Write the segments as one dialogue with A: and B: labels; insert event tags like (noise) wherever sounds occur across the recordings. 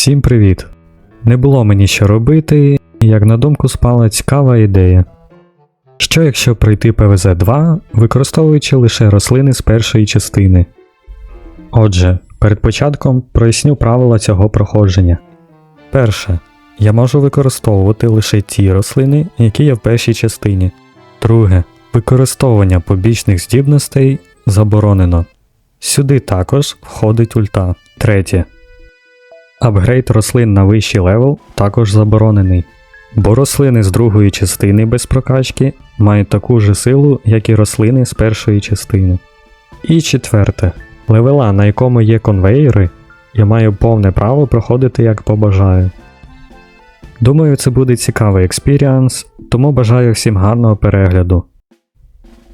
A: Всім привіт! Не було мені що робити, як на думку спала цікава ідея. Що якщо пройти ПВЗ-2, використовуючи лише рослини з першої частини? Отже, перед початком проясню правила цього проходження. Перше. Я можу використовувати лише ті рослини, які є в першій частині. Друге. Використовування побічних здібностей заборонено. Сюди також входить ульта. Третє. Апгрейд рослин на вищий левел також заборонений, бо рослини з другої частини без прокачки мають таку ж силу, як і рослини з першої частини. І четверте. Левела, на якому є конвейери, я маю повне право проходити як побажаю. Думаю, це буде цікавий експіріанс, тому бажаю всім гарного перегляду.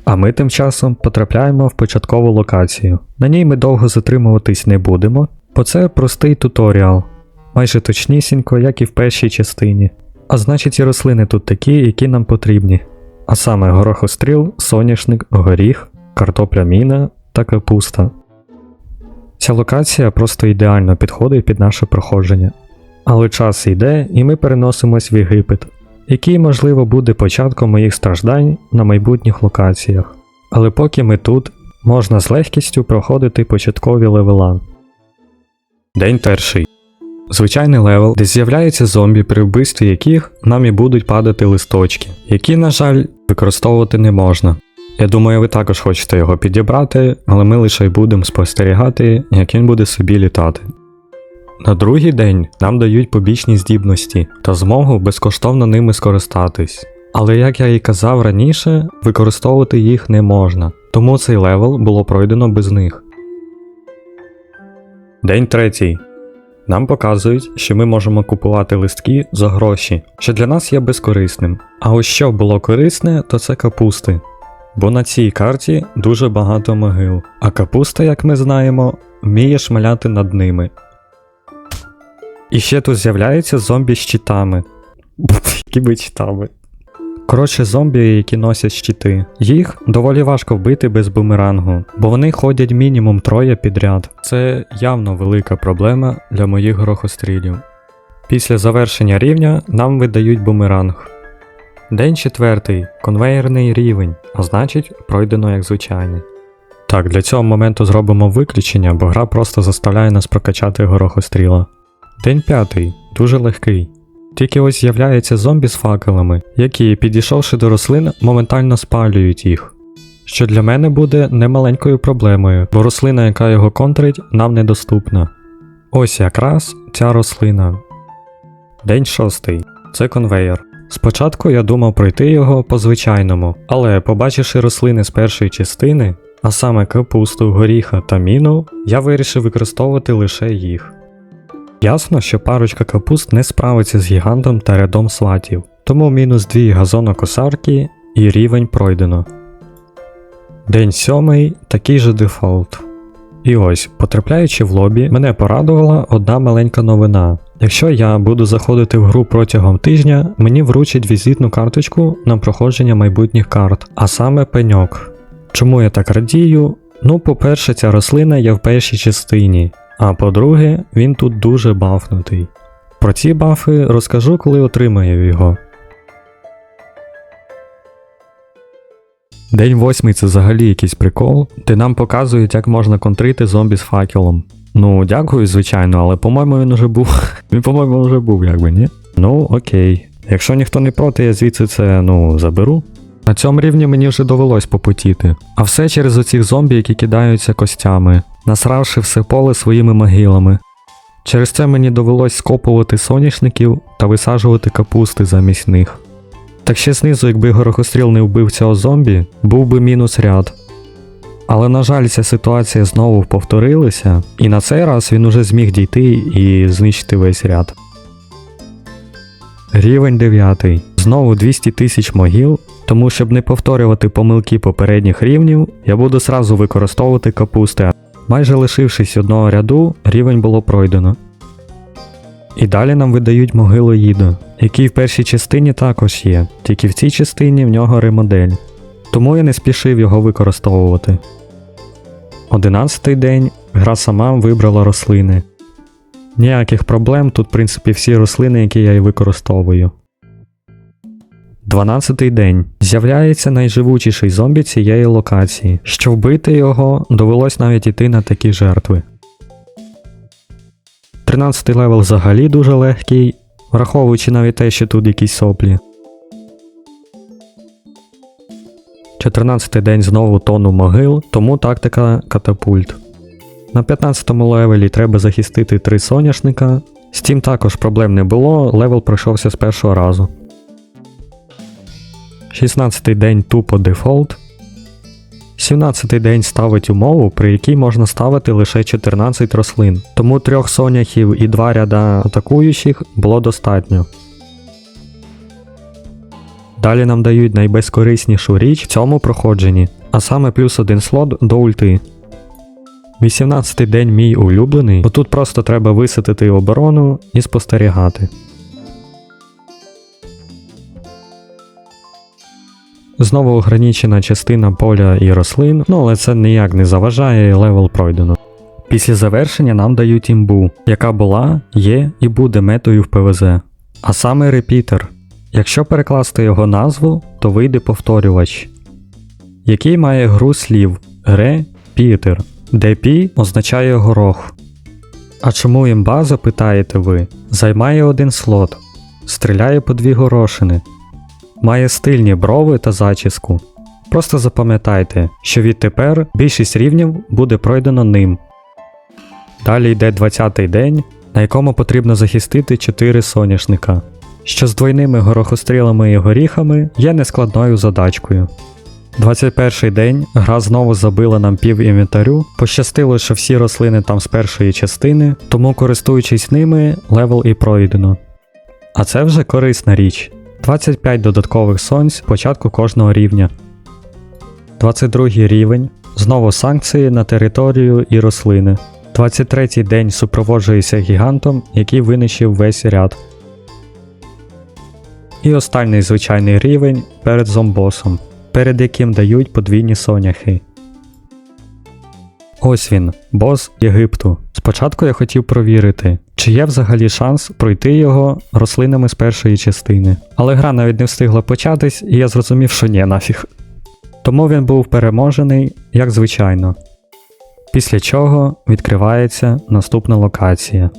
A: А ми тим часом потрапляємо в початкову локацію. На ній ми довго затримуватись не будемо, бо це простий туторіал, майже точнісінько, як і в першій частині. А значить і рослини тут такі, які нам потрібні. А саме горохостріл, соняшник, горіх, картопля міна та капуста. Ця локація просто ідеально підходить під наше проходження. Але час йде, і ми переносимось в Єгипет, який, можливо, буде початком моїх страждань на майбутніх локаціях. Але поки ми тут, можна з легкістю проходити початкові левела. День перший. Звичайний левел, де з'являються зомбі, при вбивстві яких нам і будуть падати листочки, які, на жаль, використовувати не можна. Я думаю, ви також хочете його підібрати, але ми лише й будемо спостерігати, як він буде собі літати. На другий день нам дають побічні здібності та змогу безкоштовно ними скористатись. Але як я і казав раніше, використовувати їх не можна, тому цей левел було пройдено без них. День третій. Нам показують, що ми можемо купувати листки за гроші, що для нас є безкорисним. А ось що було корисне, то це капусти. Бо на цій карті дуже багато могил, а капуста, як ми знаємо, вміє шмаляти над ними. І ще тут з'являються зомбі з щитами. (laughs) Якими щитами? Коротше, зомбі, які носять щити. Їх доволі важко вбити без бумерангу, бо вони ходять мінімум троє підряд. Це явно велика проблема для моїх горохострілів. Після завершення рівня нам видають бумеранг. День четвертий конвейерний рівень, а значить, пройдено як звичайний. Так, для цього моменту зробимо виключення, бо гра просто заставляє нас прокачати горохостріла. День п'ятий дуже легкий. Тільки ось з'являються зомбі з факелами, які, підійшовши до рослин, моментально спалюють їх. Що для мене буде немаленькою проблемою, бо рослина, яка його контрить, нам недоступна. Ось якраз ця рослина. День шостий. Це конвейер. Спочатку я думав пройти його по звичайному, але побачивши рослини з першої частини, а саме капусту, горіха та міну, я вирішив використовувати лише їх. Ясно, що парочка капуст не справиться з гігантом та рядом сватів, тому мінус 2 газонокосарки і рівень пройдено. День сьомий такий же дефолт. І ось, потрапляючи в лобі, мене порадувала одна маленька новина. Якщо я буду заходити в гру протягом тижня, мені вручать візитну карточку на проходження майбутніх карт, а саме пеньок. Чому я так радію? Ну, по-перше, ця рослина є в першій частині, а по-друге, він тут дуже бафнутий. Про ці бафи розкажу, коли отримаю його. День восьмий це взагалі якийсь прикол, де нам показують, як можна контрити зомбі з факелом. Ну, дякую, звичайно, але по-моєму він уже був. (laughs) Він, по-моєму, вже був, якби, ні? Ну, окей. Якщо ніхто не проти, я звідси це, ну, заберу. На цьому рівні мені вже довелось попотіти. А все через оцих зомбі, які кидаються костями, насравши все поле своїми могилами. Через це мені довелось скопувати соняшників та висаджувати капусти замість них. Так ще знизу, якби горохостріл не вбив цього зомбі, був би мінус ряд. Але, на жаль, ця ситуація знову повторилася, і на цей раз він уже зміг дійти і знищити весь ряд. Рівень 9. Знову 200 тисяч могіл, тому щоб не повторювати помилки попередніх рівнів, я буду сразу використовувати капусти. Майже лишившись одного ряду, рівень було пройдено. І далі нам видають могилу Їду, який в першій частині також є, тільки в цій частині в нього ремодель. Тому я не спішив його використовувати. Одинадцятий день гра сама вибрала рослини. Ніяких проблем, тут, в принципі, всі рослини, які я і використовую. 12 день. З'являється найживучіший зомбі цієї локації. Щоб вбити його, довелось навіть іти на такі жертви. 13 левел взагалі дуже легкий, враховуючи навіть те, що тут якісь соплі. 14 й день знову тону могил, тому тактика катапульт. На 15 левелі треба захистити три соняшника. З тим також проблем не було, левел пройшовся з першого разу. 16 день тупо дефолт. 17 день ставить умову, при якій можна ставити лише 14 рослин, тому трьох соняхів і два ряда атакуючих було достатньо. Далі нам дають найбезкориснішу річ в цьому проходженні, а саме плюс один слот до ульти. 18 день мій улюблений, бо тут просто треба висадити оборону і спостерігати. Знову ограничена частина поля і рослин, ну але це ніяк не заважає, левел пройдено. Після завершення нам дають імбу, яка була, є і буде метою в ПВЗ. А саме репітер. Якщо перекласти його назву, то вийде повторювач, який має гру слів ре-пітер, де пі означає горох. А чому імба, запитаєте ви, займає один слот, стріляє по дві горошини, має стильні брови та зачіску. Просто запам'ятайте, що відтепер більшість рівнів буде пройдено ним. Далі йде 20-й день, на якому потрібно захистити 4 соняшника, що з двойними горохострілами і горіхами є нескладною задачкою. 21 день гра знову забила нам пів інвентарю. Пощастило, що всі рослини там з першої частини, тому користуючись ними, левел і пройдено. А це вже корисна річ. 25 додаткових сонць початку кожного рівня. 22 рівень. Знову санкції на територію і рослини. 23 день супроводжується гігантом, який винищив весь ряд. І останній звичайний рівень перед зомбосом, перед яким дають подвійні соняхи. Ось він, бос Єгипту. Спочатку я хотів провірити, чи є взагалі шанс пройти його рослинами з першої частини. Але гра навіть не встигла початись, і я зрозумів, що ні, нафіг. Тому він був переможений, як звичайно. Після чого відкривається наступна локація.